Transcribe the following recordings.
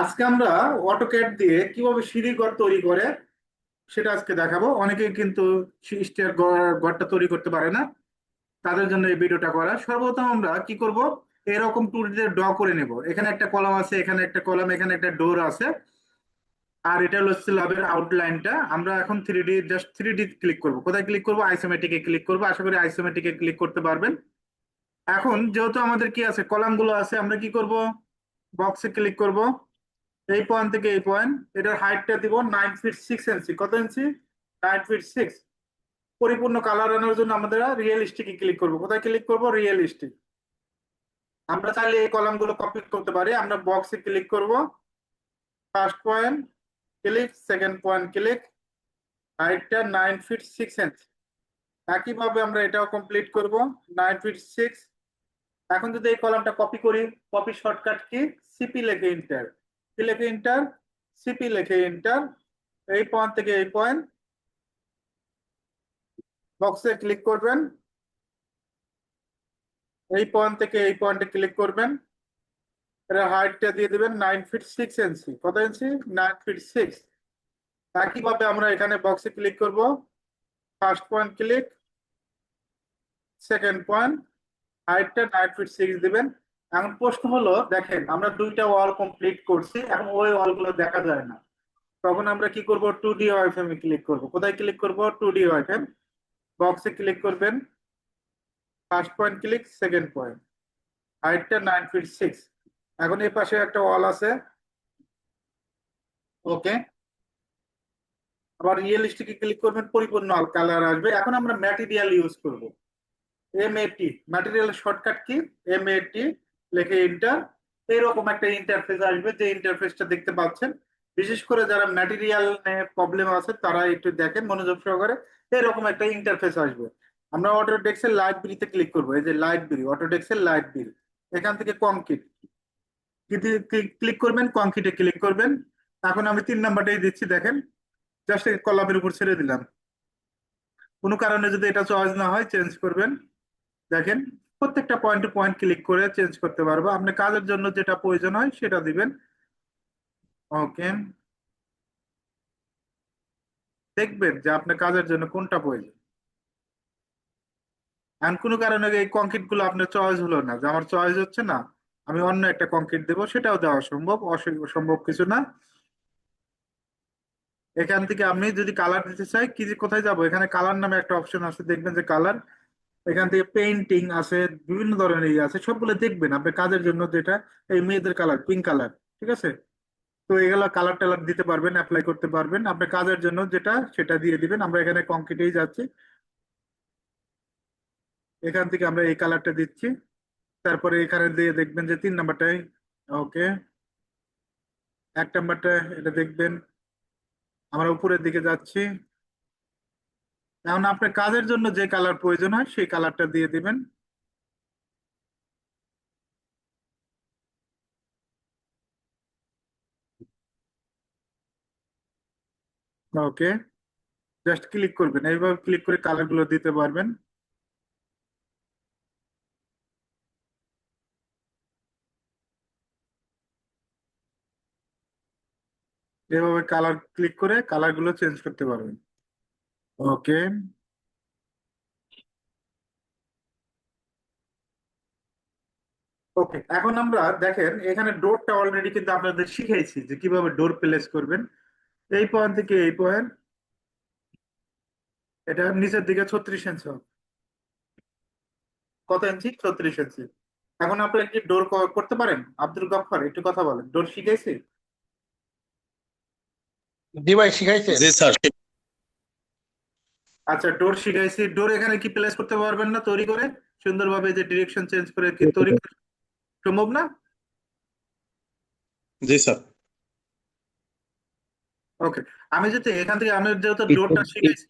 আজকে আমরা অটোক্যাড দিয়ে কীভাবে সিঁড়ি ঘর তৈরি করে, সেটা আজকে দেখাবো। অনেকেই কিন্তু স্টেয়ার ঘরটা তৈরি করতে পারে না। তাদের জন্য এই ভিডিওটা করা। সর্বপ্রথম আমরা কি করব? এরকম টুল দিয়ে ড্র করে নেব। এখানে একটা কলাম আছে, এখানে একটা কলাম, এখানে একটা ডোর আছে। আর এটা হলো স্ল্যাবের আউটলাইনটা আমরা এখন three D just three D click করব। কোথায় ক্লিক করব? আইসোমেটিকে ক্লিক করব। আশা করি আইসোমেটিকে ক্লিক করতে পারবেন। এখন যেহেতু আমাদের কি আছে? কলামগুলো আছে, আমরা কি করব? বক্সে ক্লিক করব। এই পয়েন্ট থেকে এই পয়েন্ট এটার হাইটটা দিব নাইন ফিট সিক্স ইঞ্চি কত ইঞ্চি নাইন ফিট সিক্স পরিপূর্ণ কালার আনার জন্য আমাদের রিয়েলিস্টিকে ক্লিক করব। কোথায় ক্লিক করব? রিয়েলিস্টিক আমরা চাইলে এই কলামগুলো কপি করতে পারি। আমরা বক্সে ক্লিক করব। First point click second point click হাইটটা নাইন ফিট সিক্স ইঞ্চ একইভাবে আমরা এটাও কমপ্লিট করব। নাইন ফিট সিক্স এখন যদি এই কলামটা কপি করি কপি শর্টকাট কি সিপি লেখে ইন্টার লেখে ইন্টার সিপি লেখে ইন্টার এই পয়েন্ট থেকে এই পয়েন্ট বক্সে ক্লিক করবেন। এই পয়েন্ট থেকে এই পয়েন্টে ক্লিক করবেন। এর হাইটটা দিয়ে দেবেন নাইন ফিট সিক্স ইঞ্চি কত ইঞ্চি নাইন ফিট সিক্স একইভাবে আমরা এখানে বক্সে ক্লিক করব। First point click second point হাইটটা নাইন ফিট সিক্স দিবেন। এখন প্রশ্ন হলো, দেখেন, আমরা দুইটা ওয়াল কমপ্লিট করছি, এখন ওই ওয়ালগুলো দেখা যায় না। তখন আমরা কি করব? টু ডি ওয়াইফএম এ ক্লিক করব। কোথায় ক্লিক করব? টু ডি ওয়াইফএম বক্সে ক্লিক করবেন। First point click second point হাইটটা নাইন ফিট সিক্স এখন এই পাশে একটা ওয়াল আছে। ওকে আবার রিয়েলিস্টিকে ক্লিক করবেন, পরিপূর্ণ কালার আসবে। এখন আমরা ম্যাটেরিয়াল ইউজ করব। M A T material shortcut কি? এম এটি লেখে ইন্টার এরকম একটা ইন্টারফেস আসবে, যে ইন্টারফেসটা দেখতে পাচ্ছেন। বিশেষ করে যারা ম্যাটেরিয়াল প্রবলেম আছে, তারা একটু দেখেন, মনোযোগ সহকারে এরকম একটা ইন্টারফেস আসবে। আমরা অটোডেক্সের লাইট বিরিতে ক্লিক করব, এই যে লাইট বিরি অটোডেক্সের লাইট বিরি এখান থেকে কংক্রিট ক্লিক করবেন কংক্রিটে ক্লিক করবেন। এখন আমি তিন নাম্বারটাই দিচ্ছি, দেখেন। জাস্ট কলামের উপর ছেড়ে দিলাম। কোনো কারণে যদি এটা চয়েস না হয় চেঞ্জ করবেন। দেখেন। প্রত্যেকটা পয়েন্টে পয়েন্ট ক্লিক করে চেঞ্জ করতে পারব। আপনি কাজের জন্য যেটা প্রয়োজন হয় সেটা দিবেন। ওকে দেখবেন যে আপনার কাজের জন্য কোনটা প্রয়োজন। এমন কোনো কারণে এই কংক্রিটগুলো আপনার চয়েস হলো না। যে আমার চয়েস হচ্ছে না, আমি অন্য একটা কংক্রিট দেবো, সেটাও দেওয়া সম্ভব অসম্ভব কিছু না। এখান থেকে আমি যদি কালার দিতে চাই, কি কোথায় যাব? এখানে কালার নামে একটা অপশন আছে, দেখবেন যে কালার এখান থেকে পেইন্টিং আছে, বিভিন্ন ধরনের ইয়ে আছে, সবগুলো দেখবেন আপনি কাজের জন্য যেটা, এই মেয়েদের কালার পিঙ্ক কালার ঠিক আছে? তো এগুলো কালার টালার দিতে পারবেন অ্যাপ্লাই করতে পারবেন। আপনি কাজের জন্য যেটা, সেটা দিয়ে দিবেন। আমরা এখানে কংক্রিটেই যাচ্ছি। এখান থেকে আমরা এই কালারটা দিচ্ছি। তারপরে এখানে দিয়ে দেখবেন যে তিন নাম্বারটাই ওকে এক নাম্বারটা এটা দেখবেন। আমরা উপরের দিকে যাচ্ছি। এখন আপনার কাজের জন্য যে কালার প্রয়োজন হয়, সেই কালারটা দিয়ে দিবেন। ওকে জাস্ট ক্লিক করবেন। এইভাবে ক্লিক করে কালারগুলো দিতে পারবেন। এভাবে কালার ক্লিক করে কালারগুলো চেঞ্জ করতে পারবেন। ওকে ওকে এখন আমরা দেখেন এখানে ডোরটা অলরেডি কিন্তু আপনাদের শিখেছি যে কীভাবে ডোর প্লেস করবেন। এই পয়েন্ট থেকে এই পয়েন্ট এটা নিচের দিকে ছত্রিশ ইঞ্চি হবে। কত ইঞ্চি ছত্রিশ ইঞ্চি এখন আপনারা কি ডোর করতে পারেন? আব্দুল গফফার একটু কথা বলেন। ডোর শিখেছি জি ভাই শিখাইছে। জি স্যার আচ্ছা ডোর শিখাইছি ডোর এখানে কি প্লেস করতে পারবেন না তৈরি করে? সুন্দরভাবে যে ডিরেকশন চেঞ্জ করে কি তৈরি সম্ভব না? জি স্যার ওকে আমি যদি এখান থেকে আমি যেহেতু ডোরটা শিখেছি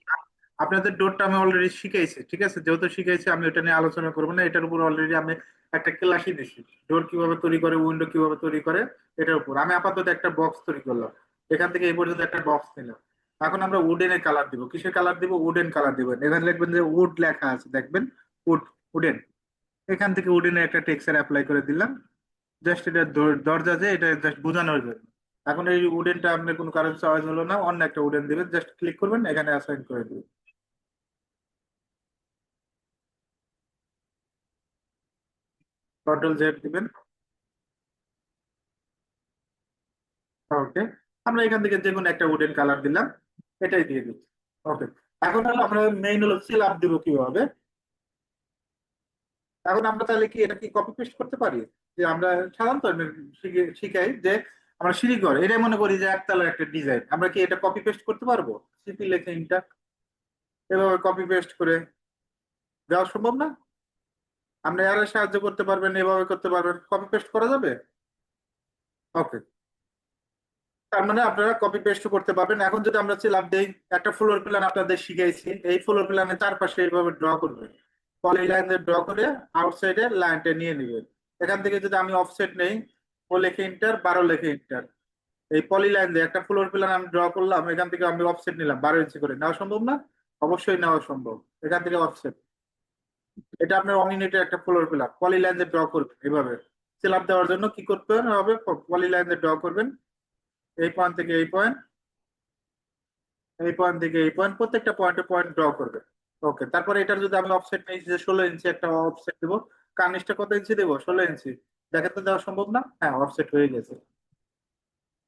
আপনাদের ডোরটা আমি অলরেডি শিখেছি ঠিক আছে? যেহেতু শিখেছি আমি এটা নিয়ে আলোচনা করব না। এটার উপর অলরেডি আমি একটা ক্লাসই দিছি। ডোর কীভাবে তৈরি করে উইন্ডো কীভাবে তৈরি করে এটার উপর। আমি আপাতত একটা বক্স তৈরি করলাম। এখান থেকে এই পর্যন্ত একটা বক্স নিলাম। এখন আমরা উডেনের কালার দিব। কিসের কালার দিব? উডেন কালার দিবেন এখানে লিখবেন যে উড লেখা আছে, দেখবেন? উড উডেন এখান থেকে উডেনের একটা টেক্সচার অ্যাপ্লাই করে দিলাম। জাস্ট এটা দরজা যে, এটা জাস্ট বোঝানোর জন্য। এখন এই উডেনটা আপনার কোনো কারণ চয়েস হলো না, অন্য একটা উডেন দিবেন। জাস্ট ক্লিক করবেন, এখানে অ্যাসাইন করে দিবেন। কন্ট্রোল জেড দিবেন। ওকে আমরা এখান থেকে যে কোনো একটা উডেন কালার দিলাম। এটাই দিয়ে দিচ্ছি। ওকে এখন হলো আমরা মেইন হলো সিল আপ দিব কীভাবে? এখন আমরা তাহলে কি এটা কি কপি পেস্ট করতে পারি? যে আমরা সাধারণত শিখাই যে আমরা সিঁড়িঘর এটাই মনে করি যে একতলার একটা ডিজাইন আমরা কি এটা কপি পেস্ট করতে পারব? সিপি লেখে ইনটা এভাবে কপি পেস্ট করে দেওয়া সম্ভব না? আপনি আরও সাহায্য করতে পারবেন, এভাবে করতে পারবেন। কপি পেস্ট করা যাবে? ওকে তার মানে আপনারা কপি পেস্ট করতে পারবেন। এখন যদি আমরা চিলাপ দেই, একটা ফ্লোর প্ল্যান আপনাদের শিখাইছি। এই ফ্লোর প্ল্যানের চারপাশে এইভাবে ড্র করবেন। পলি লাইন ড্র করে আউটসাইডে লাইনটা নিয়ে নেবেন। এখান থেকে যদি আমি অফসেট নেই, ও লেখে ইন্টার বারো লেখে ইন্টার এই পলি লাইন দিয়ে একটা ফ্লোর প্ল্যান আমি ড্র করলাম, এখান থেকে আমি অফসেট নিলাম, বারো ইঞ্চি করে। নেওয়া সম্ভব না? অবশ্যই নেওয়া সম্ভব। এখান থেকে অফসেট এটা আপনার ইউনিটের একটা ফ্লোর প্ল্যান পলি লাইন দিয়ে ড্র করবেন এইভাবে। সিলাপ দেওয়ার জন্য কি করতে হবে? পলি লাইন দিয়ে ড্র করবেন। এই পয়েন্ট থেকে এই পয়েন্ট এই পয়েন্ট থেকে এই পয়েন্ট প্রত্যেকটা পয়েন্টে পয়েন্ট ড্র করবে। ওকে তারপরে এটার যদি আমি অফসেট নিই, যে ষোলো ইঞ্চি একটা অফসেট দেবো কার্নিশটা কত ইঞ্চি দেবো? ষোলো ইঞ্চি দেখাতে দেওয়া সম্ভব না? হ্যাঁ অফসেট হয়ে গেছে।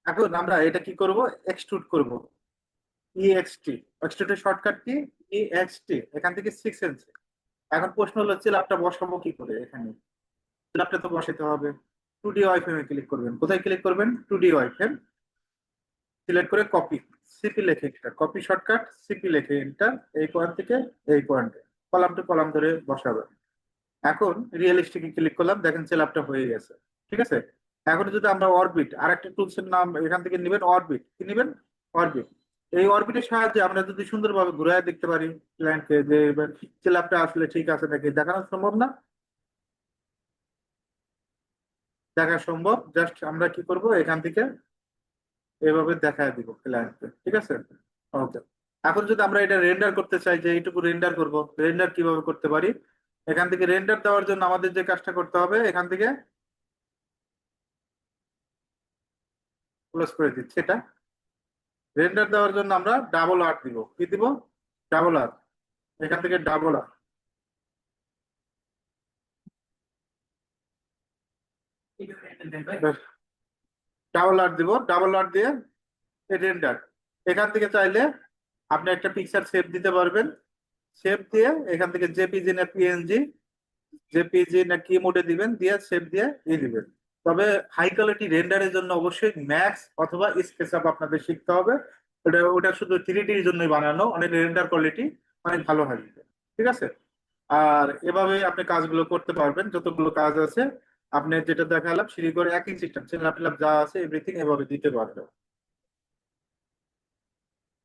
এখন আমরা এটা কি করব? এক্সট্রুড করব। ইএক্সটি এক্সট্রুডের শর্টকাট কি? ইএক্সটি এখান থেকে সিক্স ইঞ্চি এখন প্রশ্ন হলো চিলাপটা বসাবো কি করে এখানে? চিলাপটা তো বসাতে হবে। টু ডি ওয়াইফেমে ক্লিক করবেন। কোথায় ক্লিক করবেন? টু ডি ওয়াইফেম সিলেক্ট করে কপি সিপি লেখে এন্টার কপি শর্টকাট সিপি লেখে এন্টার এই পয়েন্ট থেকে এই পয়েন্টে কলাম টু কলাম ধরে বসাবে। এখন রিয়েলিস্টিকে ক্লিক করলাম, দেখেন সেলাপটা হয়ে গেছে, ঠিক আছে? এখন যদি আমরা অরবিট আর একটা টুলস এর নাম এখান থেকে নেবেন অরবিট কি নেবেন? অরবিট এই অরবিটের সাহায্যে আমরা যদি সুন্দরভাবে ঘুরে দেখতে পারি ক্লায়েন্টকে যে সেলাপটা আসলে ঠিক আছে নাকি, দেখানো সম্ভব না? দেখা সম্ভব জাস্ট আমরা কি করব, এখান থেকে এভাবে দেখায় দিব ক্লায়েন্টকে ঠিক আছে? ওকে এখন যদি আমরা এটা রেন্ডার করতে চাই যে এইটুকু রেন্ডার করব রেন্ডার কীভাবে করতে পারি? এখান থেকে রেন্ডার দেওয়ার জন্য আমাদের যে কাজটা করতে হবে এখান থেকে ক্লোজ করে দিচ্ছি এটা। রেন্ডার দেওয়ার জন্য আমরা ডাবল আর দিব। কি দিব? ডাবল আর এখান থেকে ডাবল আর ডাবল আর দিব ডাবল আর দিয়ে রেন্ডার এখান থেকে চাইলে আপনি একটা পিকচার সেভ দিতে পারবেন। সেভ দিয়ে এখান থেকে জেপিজি না পিএনজি জেপিজি না কি মোডে দিবেন, দিয়ে সেভ দিয়ে ই দিবেন। তবে হাই কোয়ালিটি রেন্ডারের জন্য অবশ্যই ম্যাক্স অথবা স্কেচআপ আপনাদের শিখতে হবে। ওটা ওটা শুধু থ্রি ডির জন্যই বানানো, অনেক রেন্ডার কোয়ালিটি অনেক ভালো হয়। ঠিক আছে? আর এভাবে আপনি কাজগুলো করতে পারবেন, যতগুলো কাজ আছে। আপনি যেটা দেখালাম সিঁড়ি একই সিস্টেম সেলাপ যা আছে এভরিথিং এভাবে দিতে পারবেন।